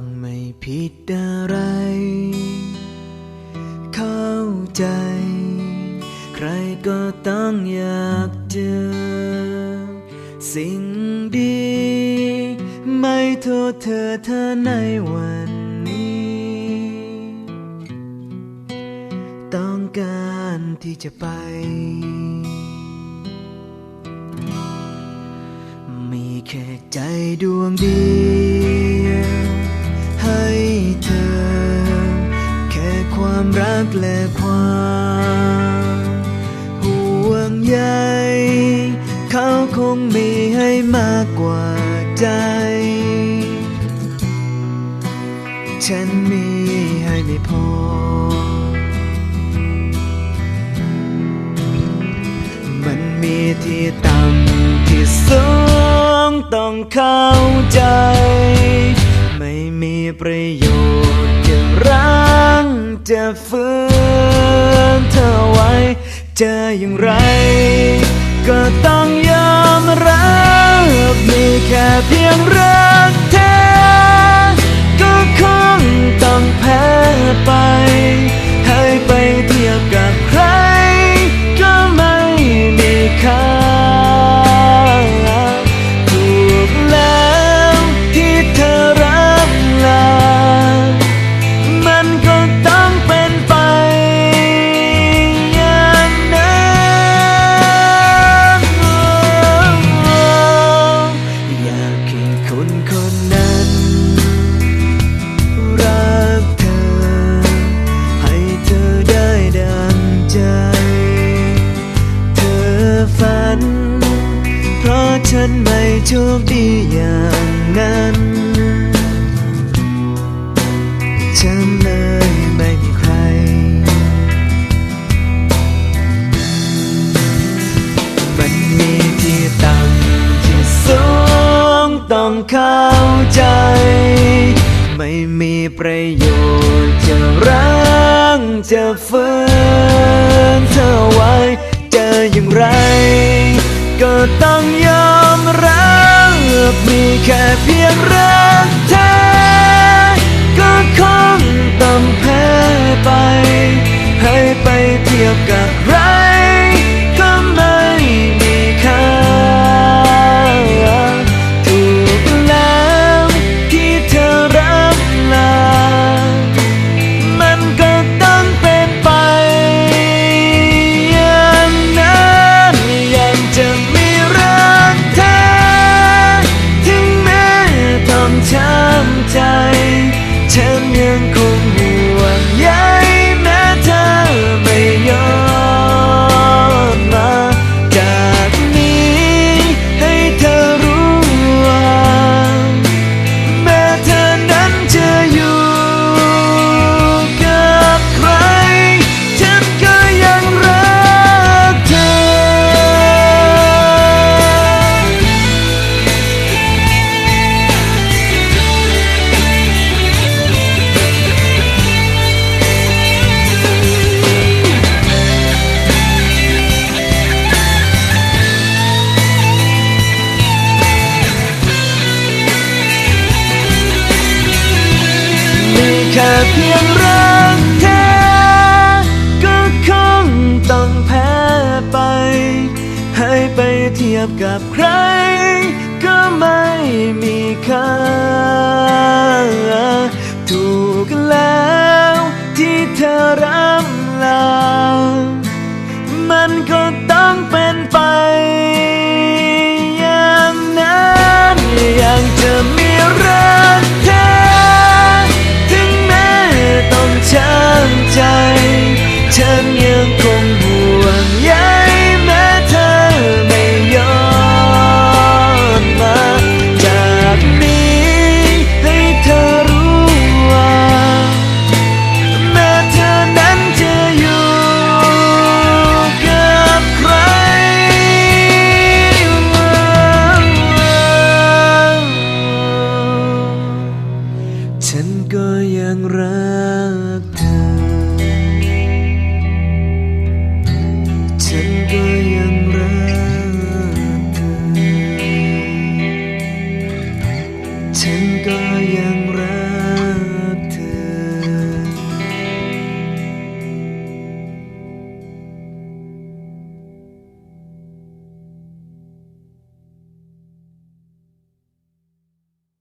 งไม่ผิดอะไร เข้าใจ ใครก็ต้องอยากเจอ สิ่งดี ไม่โทษเธอเธอในวันนี้ ต้องการที่จะไปมีแค่ใจดวงเดียว ใยเขาคงมีให้มากกว่าใจ ฉันมีให้ไม่พอ มันมีที่ต่ำที่สูงต้องเข้าใจ ไม่มีประโยชน์จะรั้งจะฝืนเธอไว้ จออย่างไร ก็ต้องยอมรับมีแค่เพียง โชคดีอย่างนั้นฉันเลยไม่มีใคร มันมีที่ต่ำที่สูงต้องเข้าใจ ไม่มีประโยชน์จะรั้งจะฝืนเธอไว้จะอย่างไร ก็ต้องยอมรับ มีแค่เพียงรักเธอ เพียงรักแท้ก็คงต้องแพ้ไป ให้ไปเทียบกับใคร ก็ไม่มีค่าถูกแล้ว ฉันก็ยังรัก